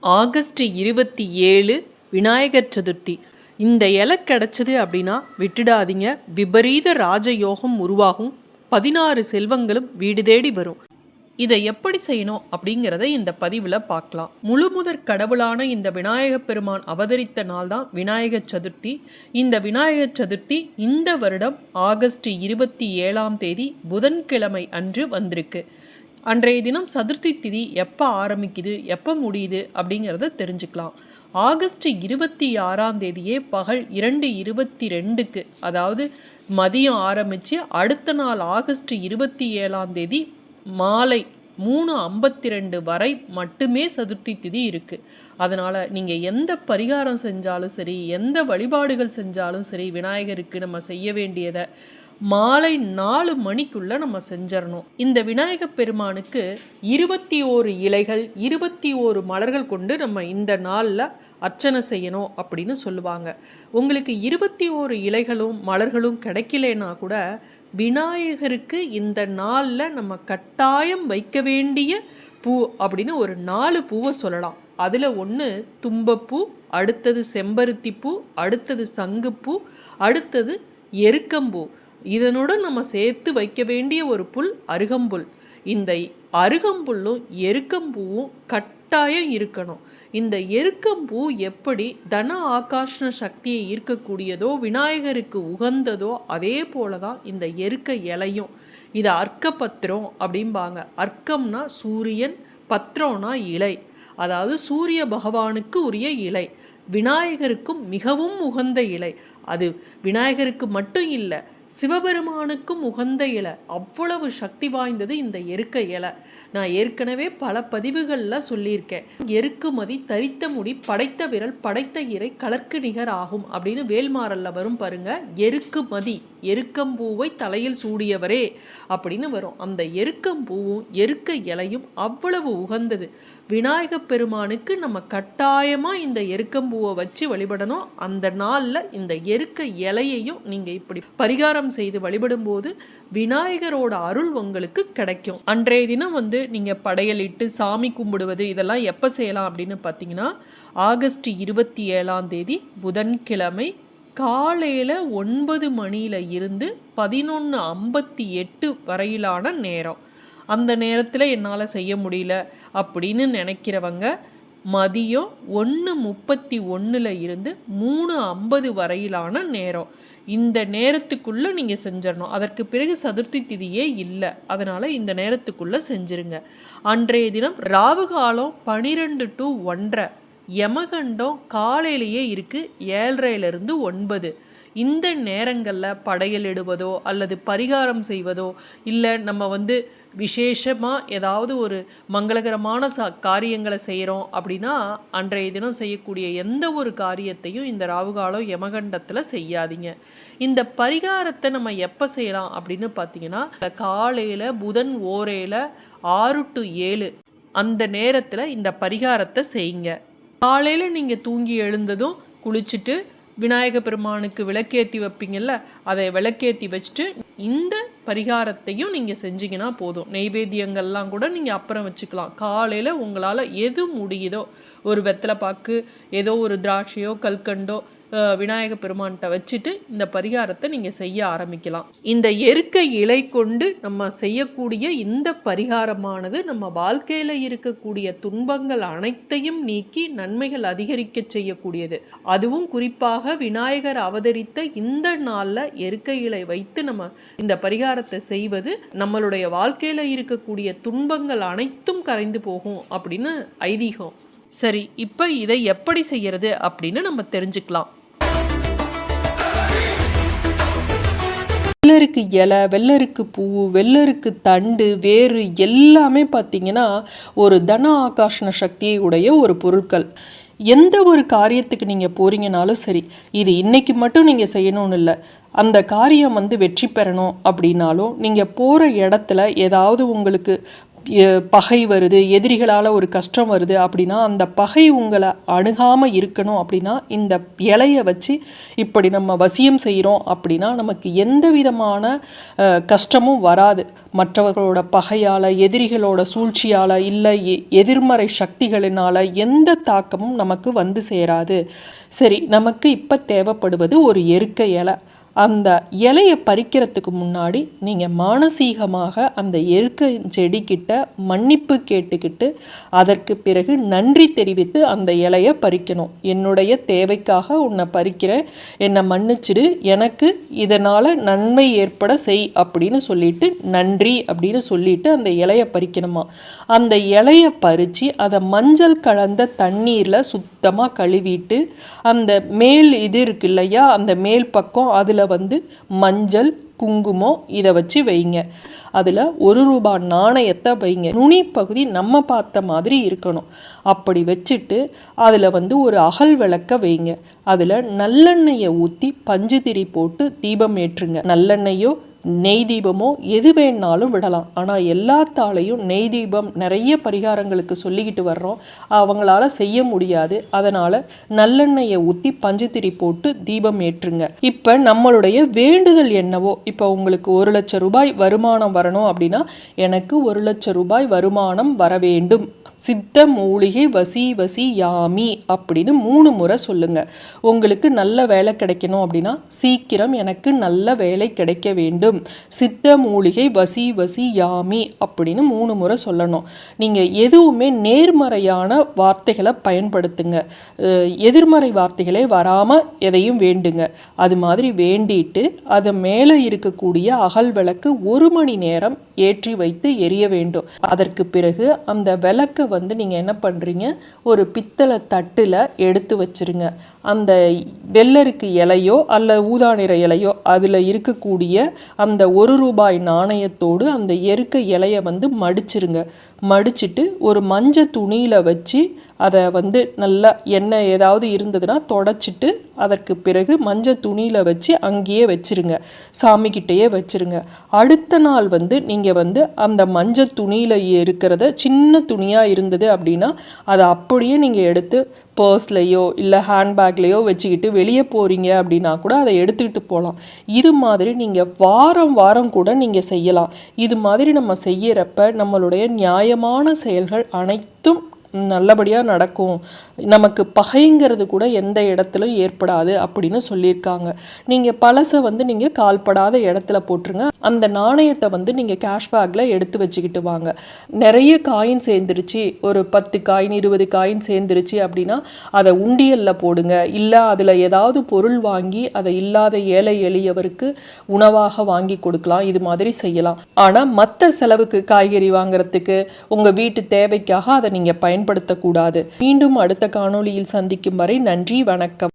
August இருபத்தி ஏழு விநாயகர் சதுர்த்தி. இந்த இலை கிடச்சிது அப்படின்னா விட்டுடாதீங்க. விபரீத ராஜயோகம் உருவாகும். பதினாறு செல்வங்களும் வீடு தேடி வரும். இதை எப்படி செய்யணும் அப்படிங்கிறத இந்த பதிவில் பார்க்கலாம். முழு முதற் கடவுளான இந்த விநாயகப் பெருமான் அவதரித்த நாள் தான் விநாயகர் சதுர்த்தி. இந்த விநாயகர் சதுர்த்தி இந்த வருடம் ஆகஸ்ட் இருபத்தி ஏழாம் தேதி புதன்கிழமை அன்று வந்திருக்கு. அன்றைய தினம் சதுர்த்தி திதி எப்போ ஆரம்பிக்குது எப்போ முடியுது அப்படிங்கிறத தெரிஞ்சுக்கலாம். ஆகஸ்ட் இருபத்தி ஆறாம் தேதியே பகல் இரண்டு இருபத்தி ரெண்டுக்கு அதாவது மதியம் ஆரம்பித்து அடுத்த நாள் ஆகஸ்ட் இருபத்தி ஏழாம் தேதி மாலை மூணு ஐம்பத்தி ரெண்டு வரை மட்டுமே சதுர்த்தி திதி இருக்குது அதனால் நீங்கள் எந்த பரிகாரம் செஞ்சாலும் சரி எந்த வழிபாடுகள் செஞ்சாலும் சரி விநாயகருக்கு நம்ம செய்ய வேண்டியதை மாலை நாலு மணிக்குள்ள நம்ம செஞ்சிடணும் இந்த விநாயக பெருமானுக்கு இருபத்தி ஓரு இலைகள் இருபத்தி ஓரு மலர்கள் கொண்டு நம்ம இந்த நாளில் அர்ச்சனை செய்யணும் அப்படின்னு சொல்லுவாங்க. உங்களுக்கு இருபத்தி ஓரு இலைகளும் மலர்களும் கிடைக்கலனா கூட விநாயகருக்கு இந்த நாளில் நம்ம கட்டாயம் வைக்க வேண்டிய பூ அப்படின்னு ஒரு நாலு பூவை சொல்லலாம். அதில் ஒன்று தும்பப்பூ அடுத்தது செம்பருத்தி பூ அடுத்தது சங்குப்பூ அடுத்தது எருக்கம்பூ. இதனுடன் நம்ம சேர்த்து வைக்க வேண்டிய ஒரு புல் அருகம்புல். இந்த அருகம்புல்லும் எருக்கம்பூவும் கட்டாயம் இருக்கணும். இந்த எருக்கம்பூ எப்படி தன ஆகாஷ்ண சக்தியை ஈர்க்கக்கூடியதோ விநாயகருக்கு உகந்ததோ அதே போல தான் இந்த எருக்க இலையும். இது அர்க்க பத்திரம் அப்படிம்பாங்க. அர்க்கம்னா சூரியன் பத்திரம்னா இலை. அதாவது சூரிய பகவானுக்கு உரிய இலை. விநாயகருக்கும் மிகவும் உகந்த இலை. அது விநாயகருக்கு மட்டும் இல்லை சிவபெருமானுக்கும் உகந்த இலை. அவ்வளவு சக்தி வாய்ந்தது இந்த எருக்க இலை. நான் ஏற்கனவே பல பதிவுகளில் சொல்லியிருக்கேன். எருக்குமதி தரித்த முடி படைத்த விரல் படைத்த இறை கலர்க்கு நிகர் ஆகும் அப்படின்னு வேல்மாறல்ல வரும் பாருங்க. எருக்குமதி. எருக்கம்பூவை தலையில் சூடியவரே அப்படின்னு வரும். அந்த எருக்கம்பூவும் எருக்க இலையும் அவ்வளவு உகந்தது. விநாயக பெருமானுக்கு நம்ம கட்டாயமாக இந்த எருக்கம்பூவை வச்சு வழிபடணும். அந்த நாளில் இந்த எருக்க இலையையும் நீங்கள் இப்படி பரிகாரம் செய்து வழிபடும்போது விநாயகரோட அருள் உங்களுக்கு கிடைக்கும். அன்றைய தினம் வந்து நீங்கள் படையலிட்டு சாமி கும்பிடுவது இதெல்லாம் எப்போ செய்யலாம் அப்படின்னு பார்த்தீங்கன்னா ஆகஸ்ட் இருபத்தி ஏழாம் தேதி புதன்கிழமை காலையில் ஒன்பது மணியில் இருந்து பதினொன்று ஐம்பத்தி எட்டு வரையிலான நேரம். அந்த நேரத்தில் என்னால் செய்ய முடியல அப்படின்னு நினைக்கிறவங்க மதியம் ஒன்று முப்பத்தி ஒன்றில் இருந்து மூணு ஐம்பது வரையிலான நேரம். இந்த நேரத்துக்குள்ளே நீங்கள் செஞ்சிடணும் அதற்கு பிறகு சதுர்த்தி திதியே இல்லை. அதனால் இந்த நேரத்துக்குள்ளே செஞ்சுருங்க. அன்றைய தினம் ராவுகாலம் பனிரெண்டு டு ஒன்றரை. யமகண்டம் காலையிலேயே இருக்குது ஏழரையிலிருந்து ஒன்பது. இந்த நேரங்களில் படையலிடுவதோ அல்லது பரிகாரம் செய்வதோ இல்லை நம்ம வந்து விசேஷமாக ஏதாவது ஒரு மங்களகரமான சா காரியங்களை செய்கிறோம் அப்படின்னா அன்றைய தினம் செய்யக்கூடிய எந்த ஒரு காரியத்தையும் இந்த ராவுகாலம் யமகண்டத்தில் செய்யாதீங்க. இந்த பரிகாரத்தை நம்ம எப்போ செய்யலாம் அப்படின்னு பார்த்தீங்கன்னா காலையில் புதன் ஓரையில் ஆறு டு ஏழு அந்த நேரத்தில் இந்த பரிகாரத்தை செய்யுங்க. காலையில் நீங்கள் தூங்கி எழுந்ததும் குளிச்சுட்டு விநாயக பெருமானுக்கு விளக்கேற்றி வைப்பீங்கள்ல அதை விளக்கேற்றி வச்சுட்டு இந்த பரிகாரத்தையும் நீங்கள் செஞ்சீங்கன்னா போதும். நெய்வேத்தியங்கள்லாம் கூட நீங்கள் அப்புறம் வச்சுக்கலாம். காலையில் உங்களால் எது முடியுதோ ஒரு வெத்தலை பாக்கு ஏதோ ஒரு திராட்சையோ கல்கண்டோ விநாயக பெருமான்கிட்ட வச்சுட்டு இந்த பரிகாரத்தை நீங்கள் செய்ய ஆரம்பிக்கலாம். இந்த எருக்கை இலை கொண்டு நம்ம செய்யக்கூடிய இந்த பரிகாரமானது நம்ம வாழ்க்கையில் இருக்கக்கூடிய துன்பங்கள் அனைத்தையும் நீக்கி நன்மைகள் அதிகரிக்க செய்யக்கூடியது. அதுவும் குறிப்பாக விநாயகர் அவதரித்த இந்த நாளில் எருக்கை இலை வைத்து நம்ம இந்த பரிகாரத்தை செய்வது நம்மளுடைய வாழ்க்கையில் இருக்கக்கூடிய துன்பங்கள் அனைத்தும் கரைந்து போகும் அப்படின்னு ஐதீகம். சரி இப்போ இதை எப்படி செய்யறது அப்படின்னு நம்ம தெரிஞ்சுக்கலாம். வெள்ளருக்கு இலை வெள்ளருக்கு பூ வெள்ளருக்கு தண்டு வேறு எல்லாமே பார்த்திங்கன்னா ஒரு தன ஆகாஷண சக்தியை உடைய ஒரு பொருட்கள். எந்த ஒரு காரியத்துக்கு நீங்கள் போகிறீங்கனாலும் சரி இது இன்னைக்கு மட்டும் நீங்கள் செய்யணும்னு இல்லை. அந்த காரியம் வந்து வெற்றி பெறணும் அப்படின்னாலும் நீங்கள் போகிற இடத்துல ஏதாவது உங்களுக்கு பகை வருது எதிரிகளால் ஒரு கஷ்டம் வருது அப்படின்னா அந்த பகை உங்களை அணுகாமல் இருக்கணும் அப்படின்னா இந்த இலையை வச்சு இப்படி நம்ம வசியம் செய்கிறோம் அப்படின்னா நமக்கு எந்த விதமான கஷ்டமும் வராது. மற்றவர்களோட பகையால் எதிரிகளோட சூழ்ச்சியால் இல்லை எ- எதிர்மறை சக்திகளினால் எந்த தாக்கமும் நமக்கு வந்து சேராது. சரி நமக்கு இப்போ தேவைப்படுவது ஒரு எருக்க இலை. அந்த இலையை பறிக்கிறதுக்கு முன்னாடி நீங்கள் மானசீகமாக அந்த எருக்க செடிக்கிட்ட மன்னிப்பு கேட்டுக்கிட்டு அதற்கு பிறகு நன்றி தெரிவித்து அந்த இலையை பறிக்கணும். என்னுடைய தேவைக்காக உன்னை பறிக்கிறேன் என்னை மன்னிச்சிடு எனக்கு இதனால் நன்மை ஏற்பட செய் அப்படின்னு சொல்லிட்டு நன்றி அப்படின்னு சொல்லிட்டு அந்த இலையை பறிக்கணுமா? அந்த இலையை பறித்து அதை மஞ்சள் கலந்த தண்ணீரில் சுத்தமாக கழுவிட்டு அந்த மேல் இது இருக்கு இல்லையா அந்த மேல் பக்கம் அதில் வந்து மஞ்சள் குங்குமம் இதை வச்சு வைங்க. அதில் ஒரு ரூபா நாணயத்தை வைங்க. நுனி பகுதி நம்ம பார்த்த மாதிரி இருக்கணும். அப்படி வச்சுட்டு அதில் வந்து ஒரு அகல் விளக்க வைங்க. அதில் நல்லெண்ணெயை ஊற்றி பஞ்சுதிரி போட்டு தீபம் ஏற்றுங்க. நல்லெண்ணெயோ நெய் தீபமோ எது வேணாலும் விடலாம். ஆனால் எல்லாத்தாலையும் நெய் தீபம் நிறைய பரிகாரங்களுக்கு சொல்லிக்கிட்டு வர்றோம். அவங்களால செய்ய முடியாது. அதனால் நல்லெண்ணெயை ஊற்றி பஞ்சுத்திரி போட்டு தீபம் ஏற்றுங்க. இப்போ நம்மளுடைய வேண்டுதல் என்னவோ? இப்போ உங்களுக்கு ஒரு லட்சம் ரூபாய் வருமானம் வரணும் அப்படின்னா எனக்கு ஒரு லட்சம் ரூபாய் வருமானம் வர வேண்டும். சித்த மூலிகை வசி வசி யாமி அப்படின்னு மூணு முறை சொல்லுங்க. உங்களுக்கு நல்ல வேலை கிடைக்கணும் அப்படின்னா சீக்கிரம் எனக்கு நல்ல வேலை கிடைக்க வேண்டும். சித்த மூலிகை வசி வசி யாமி அப்படின்னு மூணு முறை சொல்லணும். நீங்கள் எதுவுமே நேர்மறையான வார்த்தைகளை பயன்படுத்துங்க. எதிர்மறை வார்த்தைகளே வராமல் எதையும் வேண்டுங்க. அது மாதிரி வேண்டிட்டு அது மேலே இருக்கக்கூடிய அகல் விளக்கு ஒரு மணி நேரம் ஏற்றி வைத்து எரிய வேண்டும். அதற்கு பிறகு அந்த விளக்கு வந்து நீங்கள் என்ன பண்ணுறீங்க ஒரு பித்தளை தட்டில் எடுத்து வச்சிருங்க. அந்த வெள்ளருக்கு இலையோ அல்ல ஊதா நிற இலையோ அதில் இருக்கக்கூடிய அந்த ஒரு ரூபாய் நாணயத்தோடு அந்த எருக்க இலையை வந்து மடிச்சிருங்க. மடிச்சிட்டு ஒரு மஞ்சள் துணியில் வச்சு அதை வந்து நல்லா எண்ணெய் ஏதாவது இருந்ததுன்னா தொடச்சிட்டு அதற்கு பிறகு மஞ்சள் துணியில் வச்சு அங்கேயே வச்சிருங்க. சாமிக்கிட்டேயே வச்சிருங்க. அடுத்த நாள் வந்து நீங்கள் வந்து அந்த மஞ்சள் துணியில் இருக்கிறத சின்ன துணியாக இருந்தது அப்படின்னா அதை அப்படியே நீங்கள் எடுத்து பர்ஸ்லையோ இல்லை ஹேண்ட்பேக்லேயோ வச்சுக்கிட்டு வெளியே போகிறீங்க அப்படின்னா கூட அதை எடுத்துக்கிட்டு போகலாம் இது மாதிரி நீங்கள் வாரம் வாரம் கூட நீங்கள் செய்யலாம். இது மாதிரி நம்ம செய்யறப்ப நம்மளுடைய நியாயமான செயல்கள் அனைத்தும் நல்லபடியாக நடக்கும். நமக்கு பகைங்கிறது கூட எந்த இடத்துலையும் ஏற்படாது அப்படின்னு சொல்லியிருக்காங்க. நீங்கள் பழசை வந்து நீங்கள் கால்படாத இடத்துல போட்டுருங்க. அந்த நாணயத்தை வந்து நீங்கள் கேஷ்பேக்கில் எடுத்து வச்சுக்கிட்டு வாங்க. நிறைய காயின் சேர்ந்துருச்சு. ஒரு பத்து காயின் இருபது காயின் சேர்ந்துருச்சு அப்படின்னா அதை உண்டியலில் போடுங்க. இல்லை அதில் ஏதாவது பொருள் வாங்கி அதை இல்லாத ஏழை எளியவருக்கு உணவாக வாங்கி கொடுக்கலாம். இது மாதிரி செய்யலாம். ஆனால் மற்ற செலவுக்கு காய்கறி வாங்குறதுக்கு உங்கள் வீட்டு தேவைக்காக அதை நீங்கள் பயன்படுத்தக்கூடாது. மீண்டும் அடுத்த காணொளியில் சந்திக்கும் வரை நன்றி வணக்கம்.